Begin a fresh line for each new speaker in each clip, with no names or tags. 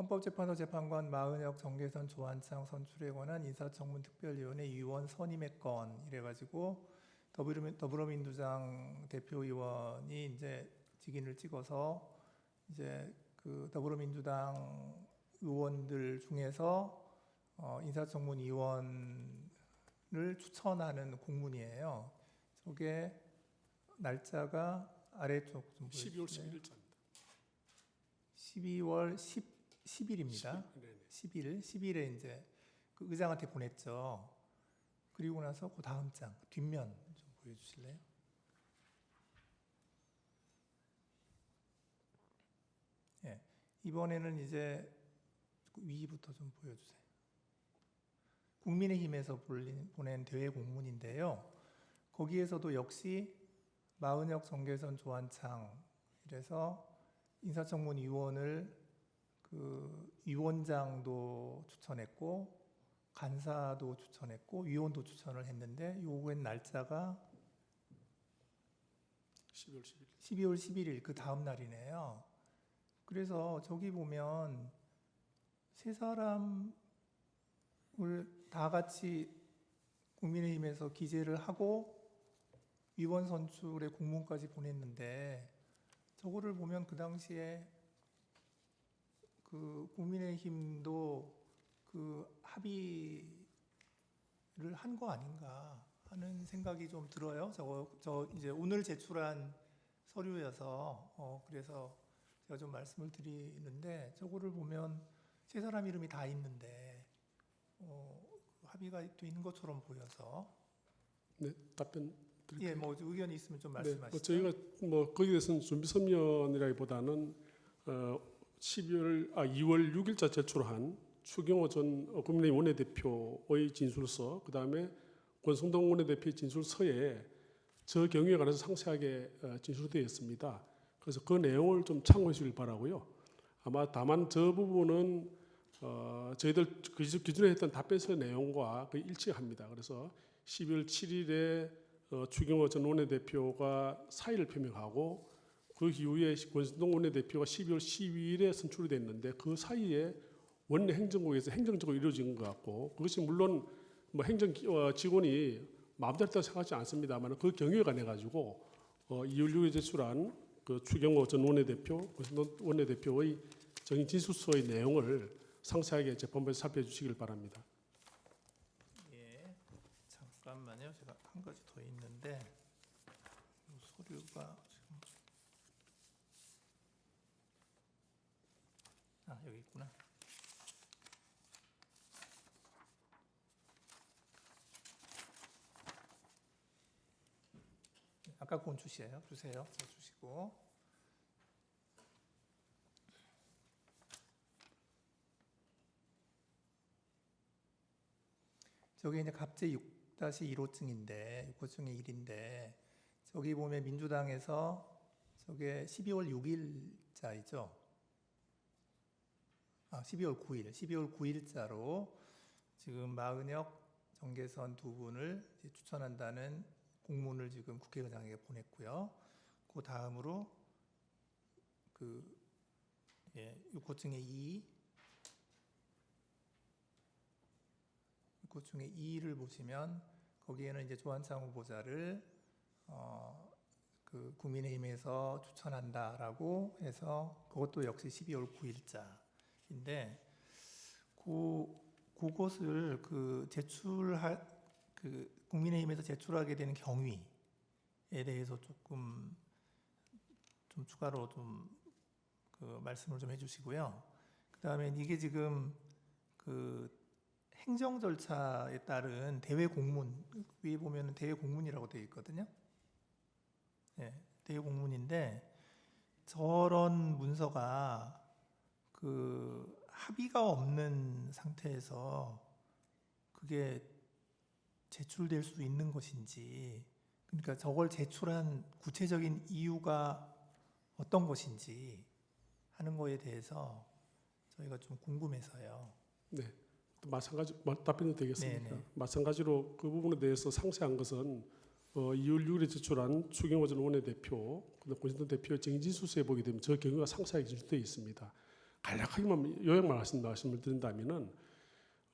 헌법재판소 재판관 마은혁 정계선 조한창 선출에 관한 인사청문 특별위원회 위원 선임의 건 이래가지고 더불어민- 더불어민주당 대표의원이 이제 직인을 찍어서 이제 그 더불어민주당 의원들 중에서 어, 인사청문위원을 추천하는 공문이에요. 저게 날짜가 아래쪽 좀
12월
보여주실래요?
11일자입니다.
12월 10 10일입니다.
네네.
10일, 10일 에 이제 그 의장한테 보냈죠. 그리고 나서 그 다음 장 뒷면 좀 보여주실래요? 예, 이번에는 이제 그 위부터 좀 보여주세요. 국민의힘에서 보낸 대회 공문인데요. 거기에서도 역시 마은혁, 정계선, 조한창 이래서 인사청문 위원을 그 위원장도 추천했고 간사도 추천했고 위원도 추천을 했는데 요구한 날짜가
12월 11일.
12월 11일 그 다음 날이네요. 그래서 저기 보면 세 사람을 다 같이 국민의힘에서 기재를 하고 위원 선출의 공문까지 보냈는데 저거를 보면 그 당시에 그 국민의힘도 그 합의를 한 거 아닌가 하는 생각이 좀 들어요. 저거 저 이제 오늘 제출한 서류여서 어 그래서 제가 좀 말씀을 드리는데 저거를 보면 세 사람 이름이 다 있는데 어 합의가 돼 있는 것처럼 보여서
네, 답변 드릴게요.
예 뭐 의견이 있으면 좀
네,
말씀하시죠.
뭐 저희가 뭐 거기에 대해서는 준비 서면이라기보다는 어 12월 아 2월 6일자 제출한 추경호 전 어, 국민의힘 원내대표의 진술서 그다음에 권성동 원내대표의 진술서에 저 경우에 관해서 상세하게 어, 진술되어 있습니다. 그래서 그 내용을 좀 참고해 주길 바라고요. 아마 다만 저 부분은 어, 저희들 그 기준에 했던 답변서 내용과 거의 일치합니다. 그래서 12월 7일에 어, 추경호 전 원내대표가 사의를 표명하고 그 이후에 권순동 원내대표가 12월 12일에 선출이 됐는데 그 사이에 원내 행정국에서 행정적으로 이루어진 것 같고 그것이 물론 뭐 행정 기- 어, 직원이 마음대로 했다고 생각하지 않습니다만 그 경위에 관해 가지고 어, 2월 6일에 제출한 그 추경호 전 원내대표, 권순동 원내대표의 정인 진술서의 내용을 상세하게 재판부에서 살펴주시길 바랍니다.
예, 잠깐만요. 제가 한 가지 더 있는데 이 서류가 지금 아 여기 있구나. 아까 그건 주세요. 주세요. 자, 주시고. 저게 이제 갑제 6-1호증인데 6호증의 1인데 저기 보면 민주당에서 저게 12월 6일자이죠. 아, 12월 9일, 12월 9일자로 지금 마은혁, 정계선 두 분을 추천한다는 공문을 지금 국회의장에게 보냈고요. 그 다음으로 그 예, 6호증의 2, 그 중에 2를 보시면 거기에는 이제 조한창 후보자를 어, 그 국민의힘에서 추천한다라고 해서 그것도 역시 12월 9일자 인데 그 그것을 그 제출할 그 국민의힘에서 제출하게 되는 경위에 대해서 조금 좀 추가로 좀 그 말씀을 좀 해주시고요. 그 다음에 이게 지금 그 행정 절차에 따른 대외 공문 위에 보면은 대외 공문이라고 되어 있거든요. 예, 대외 공문인데 저런 문서가 그 합의가 없는 상태에서 그게 제출될 수 있는 것인지 그러니까 저걸 제출한 구체적인 이유가 어떤 것인지 하는 거에 대해서 저희가 좀 궁금해서요.
네. 또 마찬가지 마- 답변도 되겠습니까?
네네.
마찬가지로 그 부분에 대해서 상세한 것은 어, 2월 6일에 제출한 추경호 전 원내대표, 그다음 권신동 대표의 정진수서에 보게 되면 저 경우가 상세하게 진술되어 있습니다. 간략하게만 요약만 하신 말씀을 드린다면은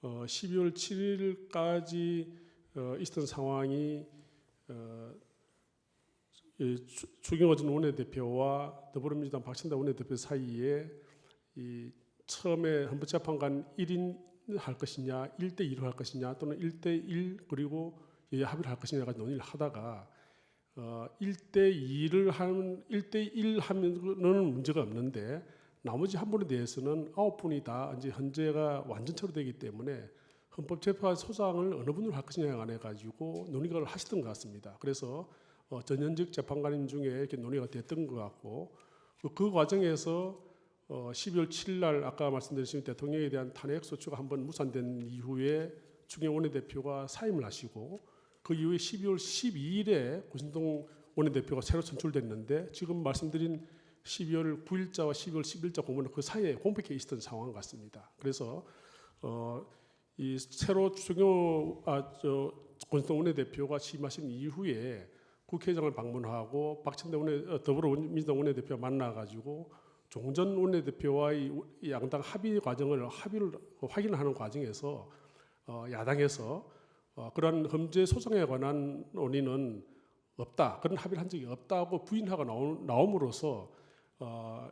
어, 12월 7일까지 어, 있었던 상황이 어, 이 추- 추경호 전 원내대표와 더불어민주당 박신다 원내대표 사이에 이 처음에 헌법재판관 1인 할 것이냐, 1대 1로 할 것이냐, 또는 1대 1 그리고 합의를 할 것이냐가 논의를 하다가 어, 1대 2를 하면 1대 1 하면은 문제가 없는데 나머지 한 분에 대해서는 아홉 분이 다 이제 현재가 완전체로 되기 때문에 헌법재판 소장을 어느 분으로 할 것이냐에 관해 가지고 논의를 하시던 것 같습니다. 그래서 어, 전현직 재판관님 중에 이렇게 논의가 됐던 것 같고 그, 그 과정에서 어, 12월 7일 날 아까 말씀드린 대통령에 대한 탄핵 소추가 한번 무산된 이후에 추경 원내대표가 사임을 하시고 그 이후에 12월 12일에 고신동 원내대표가 새로 선출됐는데 지금 말씀드린 12월 9일자와 12월 10일자 보면 그 사이에 공백해 있었던 상황 같습니다. 그래서 어, 이 새로 추경 아저 권성 원내 대표가 취임하신 이후에 국회의장을 방문하고 박찬대 원내 어, 더불어민주당 원내 대표 만나가지고 종전 원내 대표와의 이 양당 합의 과정을 합의를 확인하는 과정에서 어, 야당에서 어, 그러한 범죄 소송에 관한 논의는 없다 그런 합의를 한 적이 없다고 부인하고 나옴으로써 어,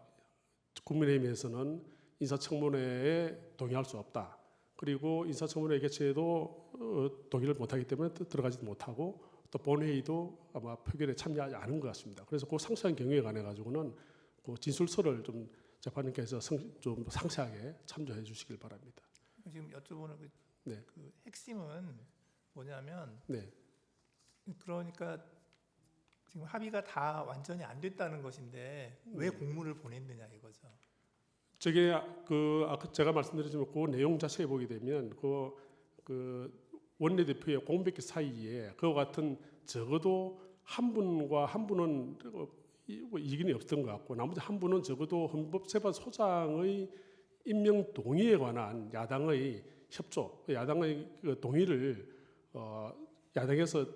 국민의힘에서는 인사청문회에 동의할 수 없다. 그리고 인사청문회 개최에도 어, 동의를 못하기 때문에 또 들어가지도 못하고 또 본회의도 아마 표결에 참여하지 않은 것 같습니다. 그래서 그 상세한 경위에 관해 가지고는 그 진술서를 좀 재판님께서 성, 좀 상세하게 참조해 주시길 바랍니다.
지금 여쭤보는 그,
네.
그 핵심은 뭐냐면
네,
그러니까 지금 합의가 다 완전히 안 됐다는 것인데 왜 공문을 보냈느냐 이거죠.
저게 그 아까 제가 말씀드렸지만 그 내용 자세히 보게 되면 그, 그 원내대표의 공백 사이에 그와 같은 적어도 한 분과 한 분은 어, 이- 뭐 이견이 없던 것 같고 나머지 한 분은 적어도 헌법재판 소장의 임명 동의에 관한 야당의 협조, 그 야당의 그 동의를 어, 야당에서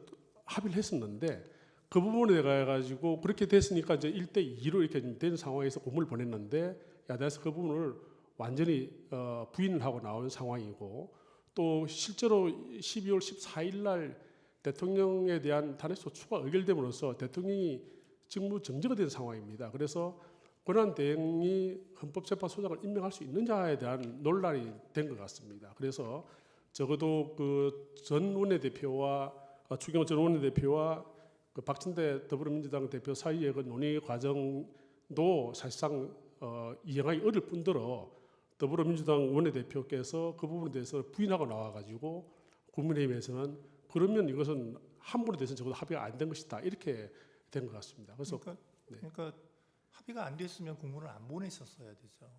합의를 했었는데 그 부분에 대해 가지고 그렇게 됐으니까 이제 1대 2로 이렇게 좀된 상황에서 공문을 보냈는데 야당에서 그 부분을 완전히 어, 부인을 하고 나온 상황이고 또 실제로 12월 14일 날 대통령에 대한 탄핵 소추가 의결됨으로써 대통령이 직무 정지가 된 상황입니다. 그래서 권한 대행이 헌법재판소장을 임명할 수 있느냐에 대한 논란이 된 것 같습니다. 그래서 적어도 그 전 원내대표와 어, 추경호 전 원내대표와 그 박진대 더불어민주당 대표 사이의 그 논의 과정도 사실상 어, 이행하기 어릴 뿐더러 더불어민주당 원내대표께서 그 부분에 대해서 부인하고 나와가지고 국민의힘에서는 그러면 이것은 한 분에 대해서 적어도 합의가 안 된 것이다 이렇게 된 것 같습니다. 그래서
그러니까,
네.
그러니까 합의가 안 됐으면 공문을 안 보냈었어야 되죠.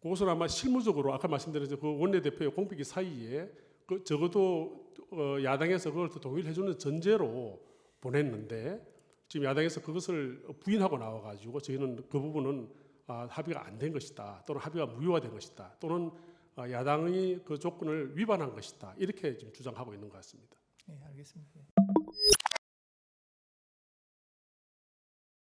그것은 아마 실무적으로 아까 말씀드린 그 원내대표의 공백기 사이에 그 적어도 어, 야당에서 그걸 또 동의를 해주는 전제로 보냈는데 지금 야당에서 그것을 부인하고 나와가지고 저희는 그 부분은 아, 합의가 안 된 것이다 또는 합의가 무효화된 것이다 또는 아, 야당이 그 조건을 위반한 것이다 이렇게 지금 주장하고 있는 것 같습니다.
네, 알겠습니다. 네.